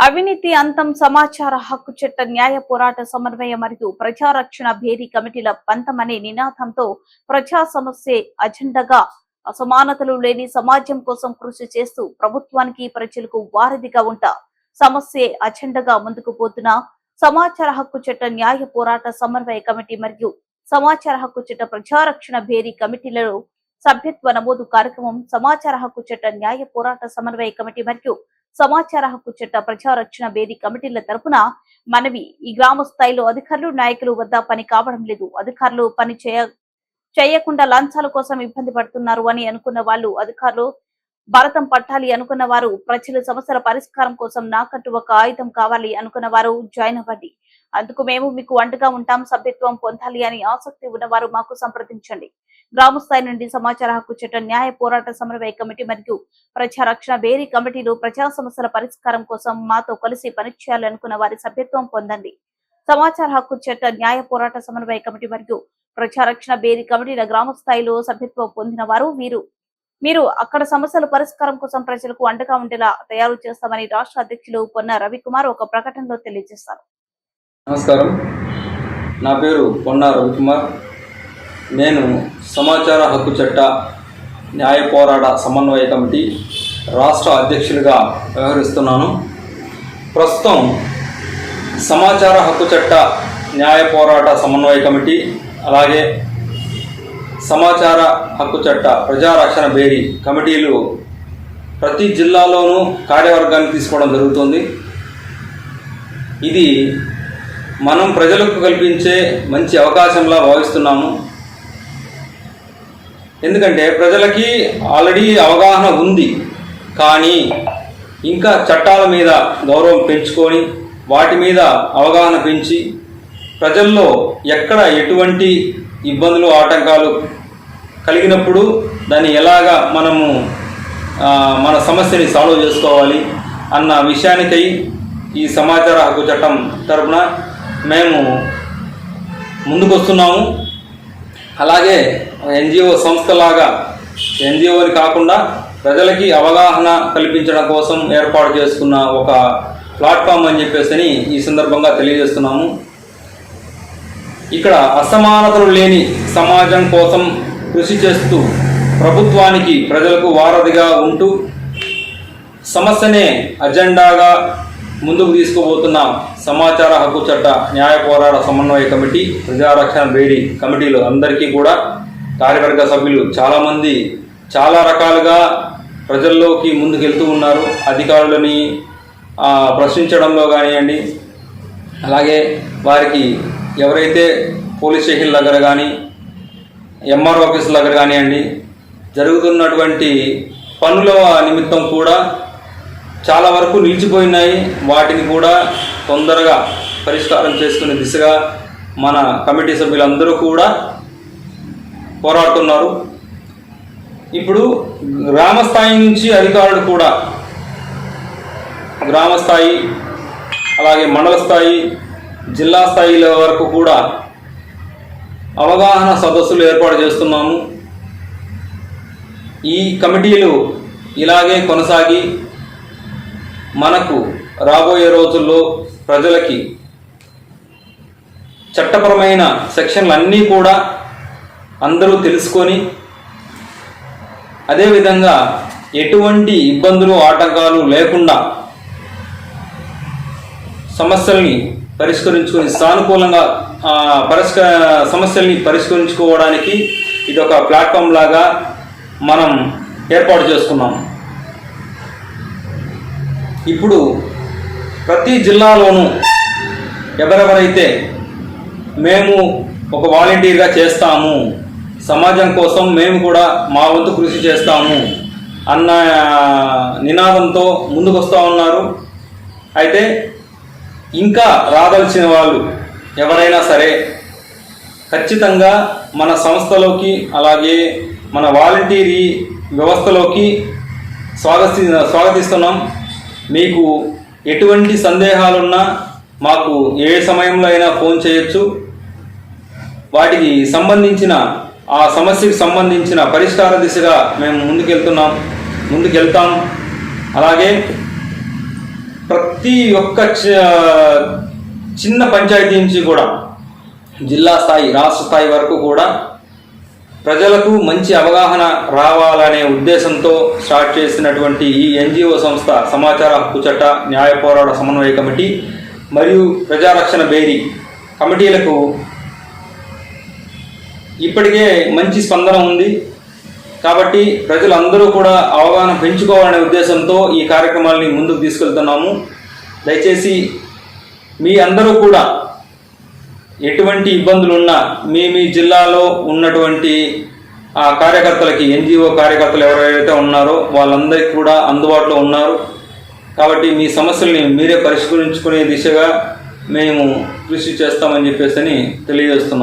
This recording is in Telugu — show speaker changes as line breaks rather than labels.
అవినీతి అంతం సమాచార హక్కు చట్ట న్యాయ పోరాట సమన్వయ మరియు ప్రజారక్షణ భేరీ కమిటీల పంతం అనే నినాదంతో ప్రజా సమస్య అజెండాగా అసమానతలు లేని సమాజం కోసం కృషి చేస్తూ ప్రభుత్వానికి ప్రజలకు వారధిగా ఉంటా సమస్య అజెండాగా ముందుకు పోతున్న సమాచార హక్కు చట్ట న్యాయ పోరాట సమన్వయ కమిటీ మరియు సమాచార హక్కు చట్ట ప్రజారక్షణ భేరీ కమిటీలలో సభ్యత్వ నమోదు కార్యక్రమం సమాచార హక్కు చట్ట న్యాయ పోరాట సమన్వయ కమిటీ మరియు సమాచార హక్కు చట్ట ప్రజారక్షణ వేది కమిటీల తరపున మనవి. ఈ గ్రామ స్థాయిలో అధికారులు నాయకులు వద్ద పని కావడం లేదు. అధికారులు పని చేయ చేయకుండా లంచాల కోసం ఇబ్బంది పడుతున్నారు అని అనుకున్న వాళ్ళు అధికారులు భారతం పట్టాలి అనుకున్న వారు ప్రజల సమస్యల పరిష్కారం కోసం నాకంటూ ఒక ఆయుధం కావాలి అనుకున్న వారు జాయిన్ అవ్వండి. అందుకు మేము మీకు వంటగా ఉంటాం సభ్యత్వం పొందాలి అని ఆసక్తి ఉన్నవారు మాకు సంప్రదించండి. గ్రామ స్థాయి నుండి సమాచార హక్కు చట్టం న్యాయ పోరాట సమన్వయ కమిటీ మరియు ప్రజారక్షణ బేరీ కమిటీలు ప్రజా సమస్యల పరిష్కారం కోసం మాతో కలిసి పనిచేయాలనుకున్న వారి సభ్యత్వం పొందండి. సమాచార హక్కు చట్ట న్యాయ పోరాట సమన్వయ కమిటీ మరియు ప్రజారక్షణ బేరీ కమిటీల గ్రామ స్థాయిలో సభ్యత్వం పొందిన వారు వీరు. మీరు అక్కడ సమస్యల పరిష్కారం కోసం ప్రజలకు అండగా ఉండేలా తయారు చేస్తామని రాష్ట్ర అధ్యక్షులు పొన్న రవికుమార్ ఒక ప్రకటనలో తెలియజేశారు.
నమస్కారం. నా పేరు పొన్న రవికుమార్. నేను సమాచార హక్కు చట్ట న్యాయ పోరాట సమన్వయ కమిటీ రాష్ట్ర అధ్యక్షులుగా వ్యవహరిస్తున్నాను. ప్రస్తుతం సమాచార హక్కు చట్ట న్యాయ పోరాట సమన్వయ కమిటీ అలాగే సమాచార హక్కు చట్ట ప్రజారక్షణ బేరీ కమిటీలు ప్రతి జిల్లాలోనూ కార్యవర్గాన్ని తీసుకోవడం జరుగుతుంది. ఇది మనం ప్రజలకు కల్పించే మంచి అవకాశంలా భావిస్తున్నాము. ఎందుకంటే ప్రజలకి ఆల్రెడీ అవగాహన ఉంది. కానీ ఇంకా చట్టాల మీద గౌరవం పెంచుకొని వాటి మీద అవగాహన పెంచి ప్రజల్లో ఎక్కడ ఎటువంటి ఇబ్బందులు ఆటంకాలు కలిగినప్పుడు దాన్ని ఎలాగా మనము మన సమస్యని సాల్వ్ చేసుకోవాలి అన్న విషయానికై ఈ సమాచార హక్కు చట్టం తరపున మేము ముందుకొస్తున్నాము. అలాగే ఎన్జిఓ సంస్థలాగా ఎన్జిఓని కాకుండా ప్రజలకి అవగాహన కల్పించడం కోసం ఏర్పాటు చేసుకున్న ఒక ప్లాట్ఫామ్ అని చెప్పేసి ఈ సందర్భంగా తెలియజేస్తున్నాము. ఇక్కడ అసమానతలు లేని సమాజం కోసం కృషి చేస్తూ ప్రభుత్వానికి ప్రజలకు వారధిగా ఉంటూ సమస్యనే అజెండాగా ముందుకు తీసుకుపోతున్న సమాచార హక్కు చట్ట న్యాయ పోరాట సమన్వయ కమిటీ ప్రజారక్షణ బేడీ కమిటీలు అందరికీ కూడా కార్యవర్గ సభ్యులు చాలామంది చాలా రకాలుగా ప్రజల్లోకి ముందుకెళ్తూ ఉన్నారు. అధికారులని ప్రశ్నించడంలో కానివ్వండి అలాగే వారికి ఎవరైతే పోలీస్ స్టేషన్ దగ్గర కానీ ఎంఆర్ ఆఫీస్ దగ్గర కానివ్వండి జరుగుతున్నటువంటి పనుల నిమిత్తం కూడా చాలా వరకు నిలిచిపోయినాయి. వాటిని కూడా తొందరగా పరిష్కారం చేసుకునే దిశగా మన కమిటీ సభ్యులందరూ కూడా పోరాడుతున్నారు. ఇప్పుడు గ్రామ స్థాయి నుంచి అధికారులు కూడా గ్రామస్థాయి అలాగే మండల స్థాయి జిల్లా స్థాయిల వరకు కూడా అవగాహన సదస్సులు ఏర్పాటు చేస్తున్నాము. ఈ కమిటీలు ఇలాగే కొనసాగి మనకు రాబోయే రోజుల్లో ప్రజలకి చట్టపరమైన సెక్షన్లు అన్నీ కూడా అందరూ తెలుసుకొని అదేవిధంగా ఎటువంటి ఇబ్బందులు ఆటంకాలు లేకుండా సమస్యల్ని పరిష్కరించుకొని సానుకూలంగా పరిష్క సమస్యల్ని పరిష్కరించుకోవడానికి ఇది ఒక ప్లాట్ఫామ్ లాగా మనం ఏర్పాటు చేసుకున్నాం. ఇప్పుడు ప్రతి జిల్లాలోనూ ఎవరెవరైతే మేము ఒక వాలంటీర్గా చేస్తాము సమాజం కోసం మేము కూడా మా వంతు కృషి చేస్తాము అన్న నినాదంతో ముందుకు వస్తూ ఉన్నారు. అయితే ఇంకా రాదలసిన వాళ్ళు ఎవరైనా సరే ఖచ్చితంగా మన సంస్థలోకి అలాగే మన వాలంటీరీ వ్యవస్థలోకి స్వాగతి స్వాగతిస్తున్నాం. మీకు ఎటువంటి సందేహాలున్నా మాకు ఏ సమయంలో అయినా ఫోన్ చేయొచ్చు. వాటికి సంబంధించిన ఆ సమస్యకు సంబంధించిన పరిష్కార దిశగా మేము ముందుకెళ్తున్నాం ముందుకెళ్తాం. అలాగే ప్రతి ఒక్క చ- చిన్న పంచాయతీ నుంచి కూడా జిల్లా స్థాయి రాష్ట్ర స్థాయి వరకు కూడా ప్రజలకు మంచి అవగాహన రావాలనే ఉద్దేశంతో స్టార్ట్ చేసినటువంటి ఈ ఎన్జిఓ సంస్థ సమాచార హక్కు చట్ట న్యాయ పోరాట సమన్వయ కమిటీ మరియు ప్రజారక్షణ బేరీ కమిటీలకు ఇప్పటికే మంచి స్పందన ఉంది. కాబట్టి ప్రజలందరూ కూడా అవగాహన పెంచుకోవాలనే ఉద్దేశంతో ఈ కార్యక్రమాల్ని ముందుకు తీసుకెళ్తున్నాము. దయచేసి మీ అందరూ కూడా ఎటువంటి ఇబ్బందులు ఉన్నా మీ మీ జిల్లాలో ఉన్నటువంటి ఆ కార్యకర్తలకి ఎన్జిఓ కార్యకర్తలు ఎవరైతే ఉన్నారో వాళ్ళందరికీ కూడా అందుబాటులో ఉన్నారు. కాబట్టి మీ సమస్యల్ని మీరే పరిష్కరించుకునే దిశగా మేము కృషి చేస్తామని చెప్పేసి తెలియజేస్తున్నాం.